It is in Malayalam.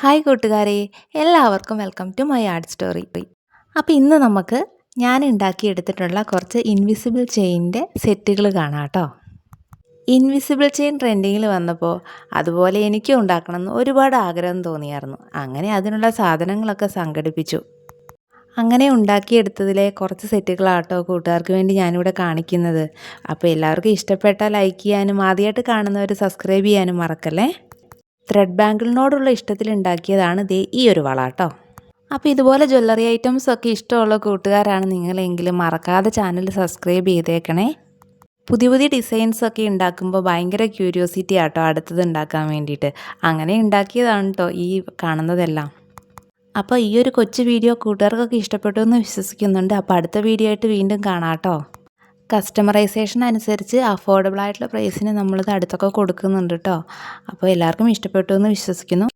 ഹായ് കൂട്ടുകാരെ എല്ലാവർക്കും welcome to my art story അപ്പോൾ ഇന്ന് നമുക്ക് ഞാൻ ഉണ്ടാക്കിയെടുത്തിട്ടുള്ള കുറച്ച് ഇൻവിസിബിൾ ചെയിന്റെ സെറ്റുകൾ കാണാം കേട്ടോ. ഇൻവിസിബിൾ ചെയിൻ ട്രെൻഡിങ്ങിൽ വന്നപ്പോൾ അതുപോലെ എനിക്കും ഉണ്ടാക്കണമെന്ന് ഒരുപാട് ആഗ്രഹം തോന്നിയായിരുന്നു. അങ്ങനെ അതിനുള്ള സാധനങ്ങളൊക്കെ സംഘടിപ്പിച്ചു. അങ്ങനെ ഉണ്ടാക്കിയെടുത്തതിലെ കുറച്ച് സെറ്റുകളാട്ടോ കൂട്ടുകാർക്ക് വേണ്ടി ഞാനിവിടെ കാണിക്കുന്നത്. അപ്പോൾ എല്ലാവർക്കും ഇഷ്ടപ്പെട്ടാൽ ലൈക്ക് ചെയ്യാനും ആദ്യമായിട്ട് കാണുന്നവർ സബ്സ്ക്രൈബ് ചെയ്യാനും മറക്കല്ലേ? ത്രെഡ് ബാങ്കിളിനോടുള്ള ഇഷ്ടത്തിൽ ഉണ്ടാക്കിയതാണ് ദേ ഈ ഒരു വള കേട്ടോ അപ്പോൾ ഇതുപോലെ ജ്വല്ലറി ഐറ്റംസ് ഒക്കെ ഇഷ്ടമുള്ള കൂട്ടുകാരാണ് നിങ്ങളെങ്കിൽ മറക്കാതെ ചാനൽ സബ്സ്ക്രൈബ് ചെയ്തേക്കണേ. പുതിയ പുതിയ ഡിസൈൻസ് ഒക്കെ ഉണ്ടാക്കുമ്പോൾ ഭയങ്കര ക്യൂരിയോസിറ്റി ആട്ടോ അടുത്തത് ഉണ്ടാക്കാൻ വേണ്ടിയിട്ട്. അങ്ങനെ ഉണ്ടാക്കിയതാണ് കേട്ടോ ഈ കാണുന്നതെല്ലാം. അപ്പോൾ ഈ ഒരു കൊച്ചു വീഡിയോ കൂട്ടുകാർക്കൊക്കെ ഇഷ്ടപ്പെട്ടു എന്ന് വിശ്വസിക്കുന്നുണ്ട്. അപ്പോൾ അടുത്ത വീഡിയോ ആയിട്ട് വീണ്ടും കാണാം കേട്ടോ കസ്റ്റമറൈസേഷൻ അനുസരിച്ച് അഫോർഡബിൾ ആയിട്ടുള്ള പ്രൈസിന് നമ്മളിത് അടുത്തൊക്കെ കൊടുക്കുന്നുണ്ട് കേട്ടോ അപ്പോൾ എല്ലാവർക്കും ഇഷ്ടപ്പെട്ടു എന്ന് വിശ്വസിക്കുന്നു.